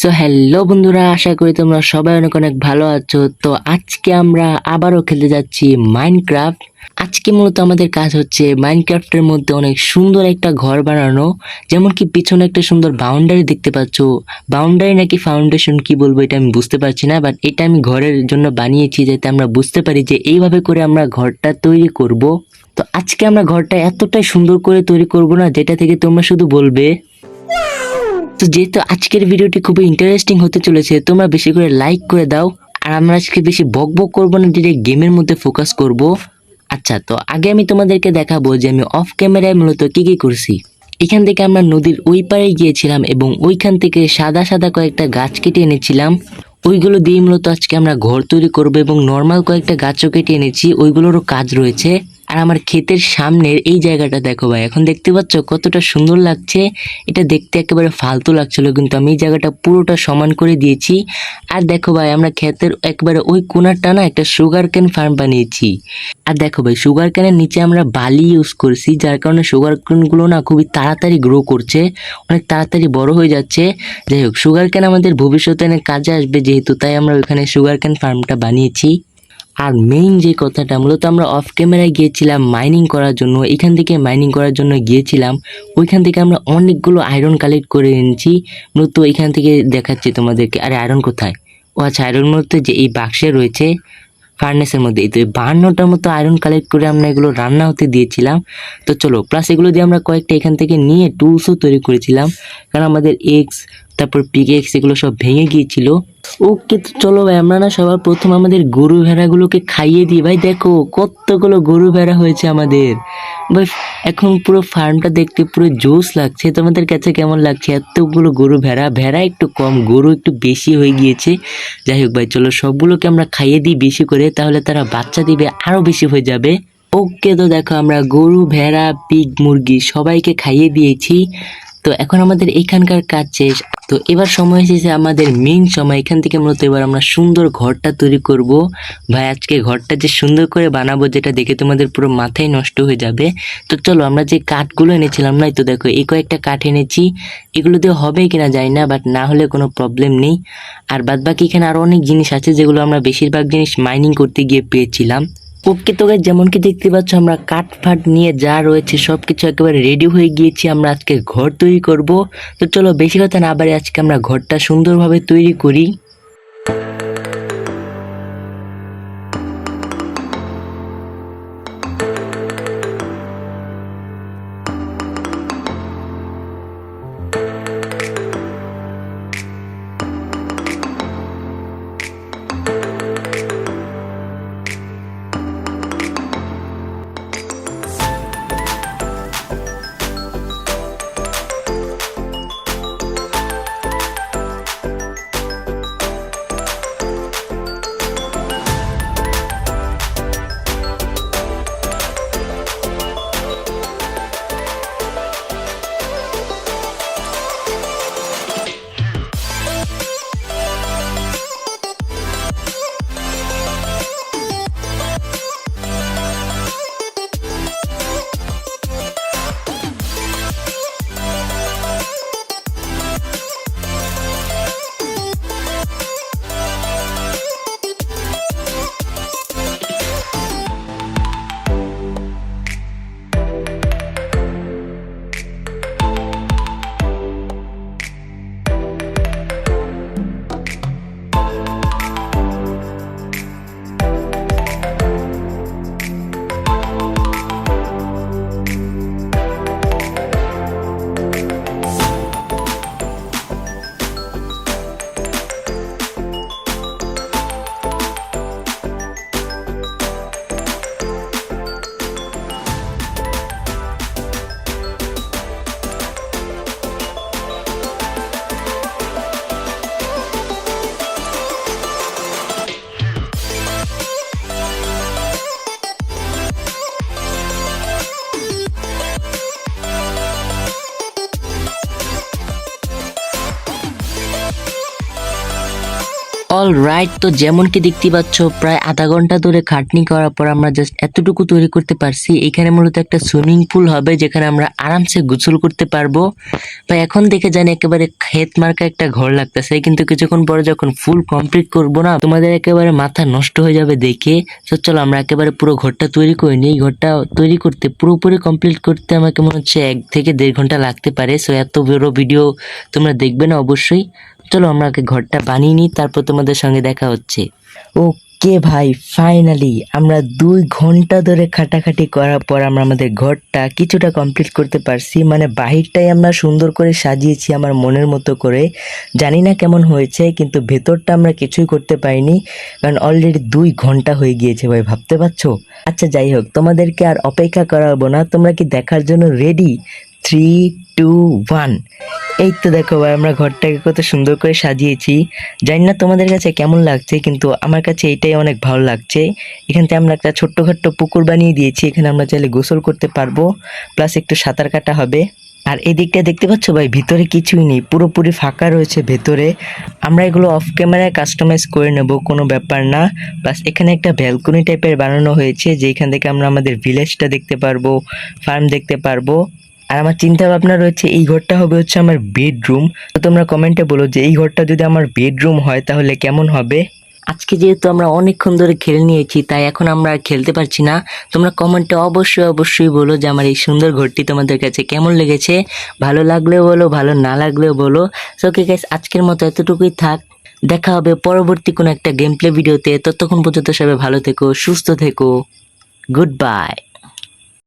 So hello বন্ধুরা, আশা করি তোমরা সবাই অনেক অনেক ভালো আছো। তো আজকে আমরা আবারও খেলতে যাচ্ছি মাইনক্রাফট আজকে মূলত আমাদের কাজ হচ্ছে মাইনক্রাফটের মধ্যে অনেক সুন্দর একটা ঘর বানানো। যেমন কি পিছনে একটা সুন্দর বাউন্ডারি দেখতে পাচ্ছ। বাউন্ডারি নাকি ফাউন্ডেশন কি বলব এটা আমি বুঝতে পারছি না বাট এটা আমি ঘরের জন্য বানিয়েছি যাতে আমরা বুঝতে পারি যে এইভাবে করে আমরা ঘরটা তৈরি করব। তো আজকে আমরা ঘরটা এতটাই সুন্দর করে তৈরি করব না, যেটা থেকে তোমরা শুধু বলবে তো যেহেতু আজকের ভিডিওটি খুবই ইন্টারেস্টিং হতে চলেছে, তোমরা বেশি করে লাইক করে দাও। আর আমরা আজকে বেশি বক বক করব না ডিরেক্ট গেমের মধ্যে ফোকাস করব। আচ্ছা তো আগে আমি তোমাদেরকে দেখাবো যে আমি অফ ক্যামেরায় মূলত কি কি করছি। এখান থেকে আমরা নদীর ওই পাড়ে গিয়েছিলাম এবং ওইখান থেকে সাদা সাদা কয়েকটা গাছ কেটে এনেছিলাম। ওইগুলো দিয়ে মূলত আজকে আমরা ঘর তৈরি করব এবং নর্মাল কয়েকটা গাছও কেটে এনেছি, ওইগুলোরও কাজ রয়েছে। আর আমার ক্ষেতের সামনের এই জায়গাটা দেখো ভাই, এখন দেখতে পাচ্ছ কতটা সুন্দর লাগছে। এটা দেখতে একেবারে ফালতু লাগছিল, কিন্তু আমি এই জায়গাটা পুরোটা সমান করে দিয়েছি। আর দেখো ভাই, আমরা ক্ষেতের একবারে ওই কোনারটা না, একটা সুগার ক্যান ফার্ম বানিয়েছি। আর দেখো ভাই সুগার ক্যানের নিচে আমরা বালি ইউজ করছি, যার কারণে সুগার ক্যানগুলো না খুবই তাড়াতাড়ি গ্রো করছে, অনেক তাড়াতাড়ি বড় হয়ে যাচ্ছে। যাই হোক সুগার ক্যান আমাদের ভবিষ্যতে অনেক কাজে আসবে যেহেতু, তাই আমরা ওইখানে সুগার ক্যান ফার্মটা বানিয়েছি। আর মেইন যে কথাটা, মূলত আমরা অফ ক্যামেরায় গিয়েছিলাম মাইনিং করার জন্য, এখান থেকে মাইনিং করার জন্য গিয়েছিলাম। ওইখান থেকে আমরা অনেকগুলো আয়রন কালেক্ট করে এনেছি। মূলত এখান থেকে দেখাচ্ছি তোমাদেরকে। আরে আয়রন কোথায়? ও আচ্ছা আয়রন মধ্যে যে এই বাক্সে রয়েছে ফার্নেসের মধ্যে। এই তো বাহান্নটার মতো আয়রন কালেক্ট করে আমরা এগুলো রান্না হতে দিয়েছিলাম। তো চলো প্লাস এগুলো দিয়ে আমরা কয়েকটা এখান থেকে নিয়ে টুলসও তৈরি করেছিলাম। কারণ আমাদের এক্স তারপর পিক এক্স এগুলো সব ভেঙে গিয়েছিল। ওকে চলো ভাই, আমরা না সবার প্রথম আমাদের গরু ভেড়াগুলোকে খাইয়ে দিই। ভাই দেখো, কতগুলো গরু ভেড়া হয়েছে আমাদের। ভাই, এখন পুরো ফার্মটা দেখতে পুরো জোস লাগছে। তোমাদের কাছে কেমন লাগছে? এতগুলো গরু ভেড়া ভেড়া একটু কম, গরু একটু বেশি হয়ে গিয়েছে। যাই হোক ভাই, চলো সবগুলোকে আমরা খাইয়ে দিই বেশি করে, তাহলে তারা বাচ্চা দিবে, আরও বেশি হয়ে যাবে। ওকে তো দেখো, আমরা গরু, ভেড়া পিগ মুরগি সবাইকে খাইয়ে দিয়েছি। তো এখন আমাদের এখানকার কাজ শেষ। তো এবার সময় এসেছে আমাদের মেইন সময়। এখান থেকে মূলত এবার আমরা সুন্দর ঘরটা তৈরি করব। ভাই, আজকে ঘরটা যে সুন্দর করে বানাবো, যেটা দেখে তোমাদের পুরো মাথায় নষ্ট হয়ে যাবে। তো চলো, আমরা যে কাঠগুলো এনেছিলাম, না তো দেখো, এই কয়েকটা কাঠ এনেছি। এগুলো দিয়ে হবে কিনা জানি না বাট না হলে কোনো প্রবলেম নেই। আর বাদ বাকি এখানে আরও অনেক জিনিস আছে, যেগুলো আমরা বেশিরভাগ জিনিস মাইনিং করতে গিয়ে পেয়েছিলাম। ওকে তো গাছ যেমন কি দেখতে পাচ্ছ, আমরা কাঠ ফাট নিয়ে যা রয়েছে সব কিছু একেবারে রেডি হয়ে গিয়েছি, আমরা আজকে ঘর তৈরি করব। তো চলো, বেশি কথা না বাড়ি আজকে আমরা ঘরটা সুন্দরভাবে তৈরি করি। অল রাইট তো যেমন কি দেখতে পাচ্ছ, প্রায় আধা ঘণ্টা ধরে খাটনি করার পর আমরা জাস্ট এতটুকু তৈরি করতে পারছি। এখানে মূলত একটা সুইমিং পুল হবে, যেখানে আমরা আরামসে গোসল করতে পারব। বা এখন দেখে জানি একেবারে ক্ষেত মার্কা একটা ঘর লাগতেছে, কিন্তু কিছুক্ষণ পরে যখন ফুল কমপ্লিট করব না, তোমাদের একেবারে মাথা নষ্ট হয়ে যাবে দেখে। তো চলো আমরা একেবারে পুরো ঘরটা তৈরি করে নিই। ঘরটা তৈরি করতে পুরোপুরি কমপ্লিট করতে আমাকে মনে হচ্ছে এক থেকে দেড় ঘণ্টা লাগতে পারে। সো এত বড় ভিডিও তোমরা দেখবে না অবশ্যই। চলো আমরা আগে ঘরটা বানিয়ে নিই, তারপর তোমাদের সঙ্গে দেখা হচ্ছে। ওকে ভাই ফাইনালি আমরা দুই ঘণ্টা ধরে খাটাখাটি করার পর আমরা আমাদের ঘরটা কিছুটা কমপ্লিট করতে পারছি। মানে বাহিরটাই আমরা সুন্দর করে সাজিয়েছি আমার মনের মতো করে। জানি না কেমন হয়েছে, কিন্তু ভেতরটা আমরা কিছুই করতে পারিনি, কারণ অলরেডি দুই ঘণ্টা হয়ে গিয়েছে ভাই, ভাবতে পারছ? আচ্ছা যাই হোক, তোমাদেরকে আর অপেক্ষা করাবো না, তোমরা কি দেখার জন্য রেডি থ্রি টু ওয়ান এই তো দেখো ভাই, আমরা ঘরটাকে কত সুন্দর করে সাজিয়েছি। জানি না তোমাদের কাছে কেমন লাগছে, কিন্তু আমার কাছে এটাই অনেক ভালো লাগছে। এখান থেকে আমরা একটা ছোট্টখাট্ট পুকুর বানিয়ে দিয়েছি, এখানে আমরা চাইলে গোসল করতে পারব, প্লাস একটু সাঁতার কাটা হবে। আর এদিকটা দেখতে পাচ্ছ ভাই, ভিতরে কিছুই নেই, পুরোপুরি ফাঁকা রয়েছে ভেতরে। আমরা এগুলো অফ ক্যামেরায় কাস্টমাইজ করে নেব, কোনো ব্যাপার না। প্লাস এখানে একটা ব্যালকনি টাইপের বানানো হয়েছে, যেখান থেকে আমরা আমাদের ভিলেজটা দেখতে পারব ফার্ম দেখতে পারব। আর আমার চিন্তা ভাবনা রয়েছে, এই ঘরটা হবে হচ্ছে আমার বেডরুম তো তোমরা কমেন্টে বলো যে, এই ঘরটা যদি আমার বেডরুম হয়, তাহলে কেমন হবে? আজকে যেহেতু আমরা অনেকক্ষণ ধরে খেলে নিয়েছি, তাই এখন আমরা খেলতে পারছি না। তোমরা কমেন্টে অবশ্যই অবশ্যই বলো যে, আমার এই সুন্দর ঘরটি তোমাদের কাছে কেমন লেগেছে? ভালো লাগলেও বলো, ভালো না লাগলেও বলো। সো গাইস আজকের মতো এতটুকুই থাক। দেখা হবে পরবর্তী কোনো একটা গেম প্লে ভিডিওতে। ততক্ষণ পর্যন্ত সবাই ভালো থেকো, সুস্থ থেকো। Good bye